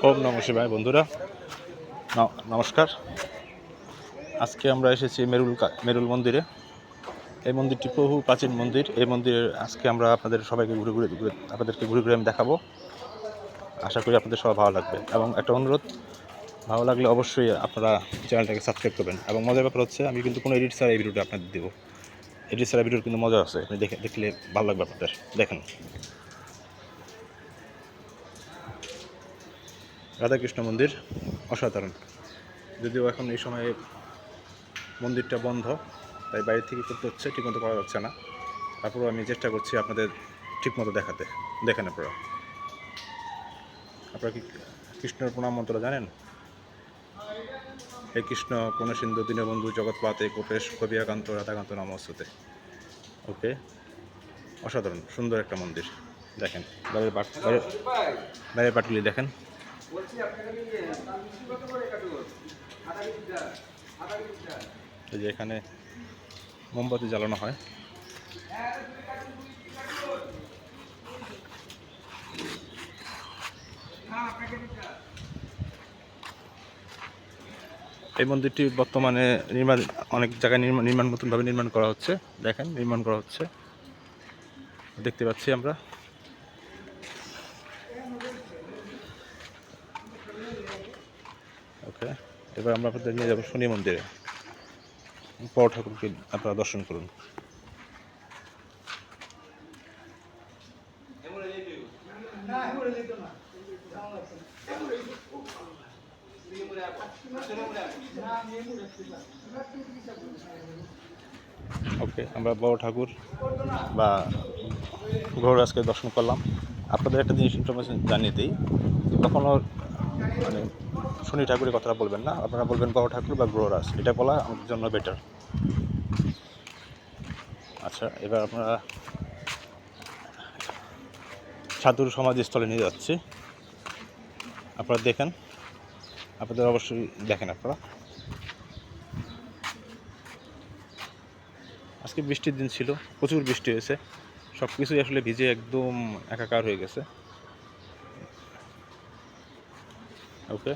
ওম নম শিবায় বন্ধুরা। নমস্কার। আজকে আমরা এসেছি মেরুল মেরুল মন্দিরে। এই মন্দিরটি বহু প্রাচীন মন্দির। এই মন্দিরের আজকে আমরা আপনাদের সবাইকে ঘুরে ঘুরে ঘুরে আপনাদেরকে ঘুরে ঘুরে আমি দেখাবো। আশা করি আপনাদের সবাই ভালো লাগবে। এবং একটা অনুরোধ, ভালো লাগলে অবশ্যই আপনারা চ্যানেলটাকে সাবস্ক্রাইব করবেন। এবং মজার ব্যাপার হচ্ছে, আমি কিন্তু কোনো এডিট ছাড়া এই ভিডিওটা আপনাদের দেবো। এডিট ছাড়া ভিডিওর কিন্তু মজা আছে। আপনি দেখে দেখলে ভালো লাগবে আপনাদের। দেখেন। রাধাকৃষ্ণ মন্দির অসাধারণ। যদিও এখন এই সময়ে মন্দিরটা বন্ধ, তাই বাইরে থেকে করতে হচ্ছে, ঠিকমতো করা যাচ্ছে না। তারপরেও আমি চেষ্টা করছি আপনাদের ঠিকমতো দেখাতে। দেখেন আপনারা। আপনারা কি কৃষ্ণের প্রণাম মন্ত্র জানেন? হে কৃষ্ণ পূর্ণসিন্ধু দীনবন্ধু জগৎপাতে কোপেশ কবিয়াকান্ত, রাধাকান্ত, নমস্তুতে। ওকে? অসাধারণ, সুন্দর একটা মন্দির। দেখেন বাইরের- বাইরের পাটগুলি দেখেন। এই যে এখানে মোমবাতি জ্বালানো হয়। এই মন্দিরটি বর্তমানে নির্মাণ অনেক জায়গায় নির্মাণ নির্মাণ নতুনভাবে নির্মাণ করা হচ্ছে। দেখেন নির্মাণ করা হচ্ছে। দেখতে পাচ্ছি আমরা ওকে এবার আমরা আপনাদের নিয়ে যাব শনি মন্দিরে। বড় ঠাকুরকে আপনারা দর্শন করুন। ওকে, আমরা বড় ঠাকুর বা গৌরাজকে দর্শন করলাম। আপনাদের একটা জিনিস ইনফরমেশন জানিয়ে দিই কখনো মানে শনি ঠাকুরের কথাটা বলবেন না, আপনারা বলবেন বড় ঠাকুর বা গ্রহরাজ এটা বলা আমাদের জন্য বেটার আচ্ছা এবার আপনারা সাধুর সমাধিস্থলে নিয়ে যাচ্ছি। আপনারা দেখেন, আপনাদের অবশ্যই দেখেন আপনারা। আজকে বৃষ্টির দিন ছিল, প্রচুর বৃষ্টি হয়েছে সব কিছুই আসলে ভিজে একদম একাকার হয়ে গেছে। ওকে,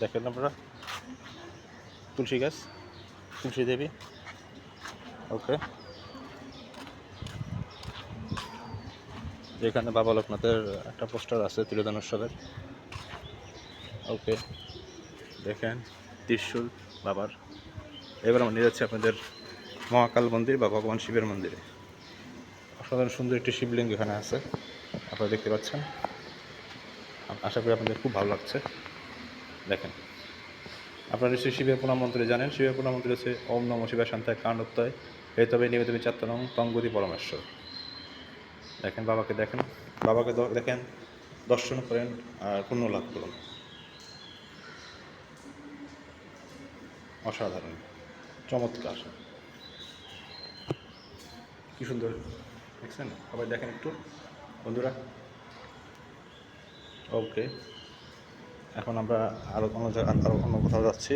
দেখেন আপনারা। তুলসী গাছ, তুলসী দেবী। ওকে। যেখানে বাবা লোকনাথের একটা পোস্টার আছে তিরোদানোৎসবের। ওকে, দেখেন, ত্রিশূল বাবার। এবার আমরা নিয়ে যাচ্ছি আপনাদের মহাকাল মন্দির বা ভগবান শিবের মন্দিরে। অসাধারণ সুন্দর একটি শিবলিঙ্গ এখানে আছে, আপনারা দেখতে পাচ্ছেন। আশা করি আপনাদের খুব ভালো লাগছে। দেখেন। আপনারা নিশ্চয়ই শিবের প্রণাম মন্ত্রে জানেন, শিবের প্রণাম মন্ত্রে হচ্ছে ওম নম শিবায় শান্তায় কাণ্ডত্তয় এই তবে নিবেদন চাত্তনং তঙ্গতি পরমেশ্বর। দেখেন, বাবাকে দেখেন বাবাকে দেখেন, দর্শন করেন আর পুণ্য লাভ করুন। অসাধারণ, চমৎকার। কি সুন্দর, দেখছেন? সবাই দেখেন একটু, বন্ধুরা। ওকে। এখন আমরা আরও অন্য আরও অন্য কোথাও যাচ্ছি।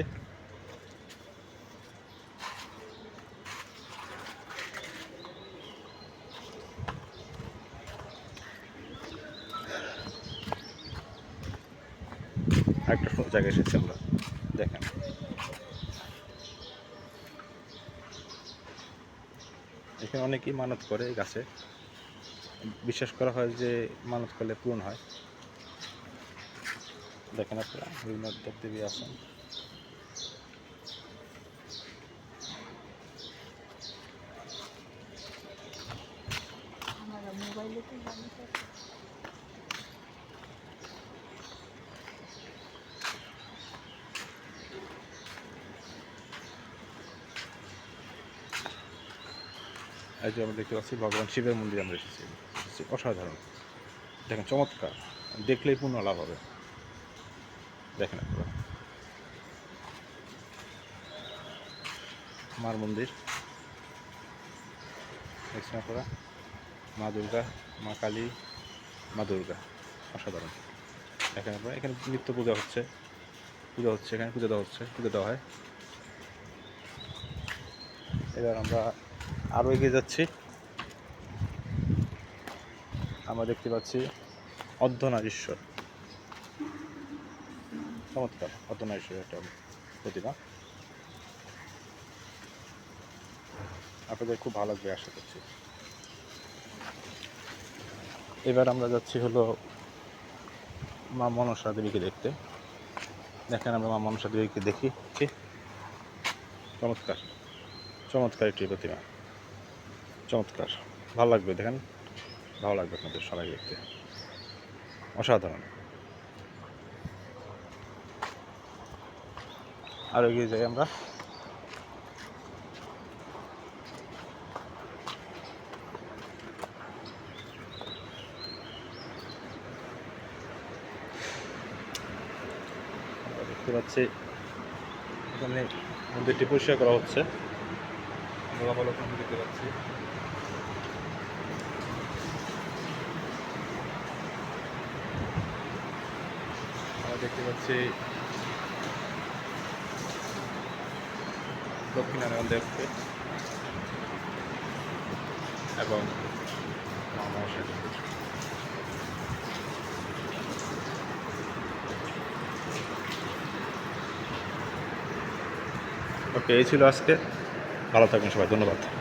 একটা জায়গায় এসেছি আমরা। দেখেন। এখানে অনেকেই মানত করে গাছে। বিশ্বাস করা হয় যে মানত করলে পূরণ হয়। দেখেন আপনারা বিভিন্ন দেবদেবী আছেন। মোবাইলে তো জানি এই যে আমরা দেখতে পাচ্ছি ভগবান শিবের মন্দির আমরা এসেছি এসেছি। অসাধারণ। দেখেন চমৎকার। দেখলেই পূর্ণ লাভ হবে। দেখেন আপনারা। মার মন্দির। দেখছেন আপনারা? মা দুর্গা, মা কালী, মা দুর্গা, অসাধারণ। দেখেন আপনারা, এখানে নিত্য পূজা হচ্ছে। পূজা হচ্ছে এখানে, পুজো দেওয়া হচ্ছে, পুজো দেওয়া হয়। এবার আমরা আরও এগিয়ে যাচ্ছি। আমরা দেখতে পাচ্ছি অর্ধনারীশ্বর চমৎকার অর্ধনারীশ একটা প্রতিমা। আপনাদের খুব ভালো লাগবে, আশা করছি। এবার আমরা যাচ্ছি হলো মা মনসা দেবীকে দেখতে। দেখেন আমরা মা মনসা দেবীকে দেখি। কি চমৎকার চমৎকার একটি প্রতিমা। চমৎকার, ভালো লাগবে, দেখেন। ভালো লাগবে আপনাদের সবাই দেখতে। অসাধারণ। আর এগিয়ে যাই আমরা। দেখতে পাচ্ছি, এখানে মন্দিরটি পরিষ্কার করা হচ্ছে। আমরা অবলোকন দেখতে পাচ্ছি। দেখতে পাচ্ছি দক্ষিণারায়ণ দেবকে এবং ওকে এই ছিল আজকে। ভালো থাকবেন সবাই ধন্যবাদ।